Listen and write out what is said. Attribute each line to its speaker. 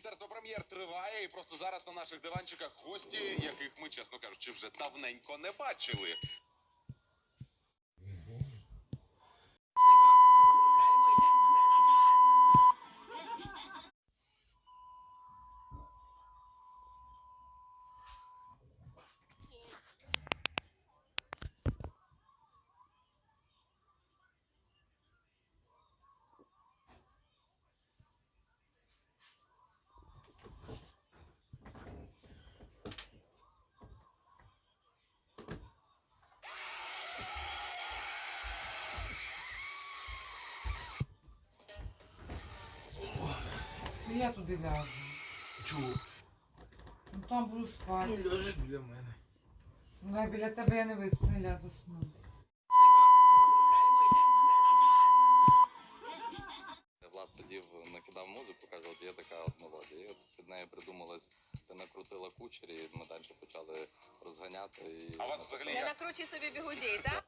Speaker 1: Міністерство прем'єр триває, і просто зараз на наших диванчиках гості, яких ми, чесно кажучи, вже давненько не бачили.
Speaker 2: Ну, Я туди ляжу.
Speaker 3: Чого?
Speaker 2: Ну там буду спати.
Speaker 3: Ну, ляжи біля мене.
Speaker 2: Ну, я біля тебе я не вис- не ля засну.
Speaker 4: Влад тоді накидав музику, каже, от є така от мелодія. І от під нею придумалось, ти накрутила кучері, і ми далі почали розганяти. І
Speaker 1: А у вас взагалі
Speaker 5: Не
Speaker 1: як?
Speaker 5: накручуй собі бігудей, так?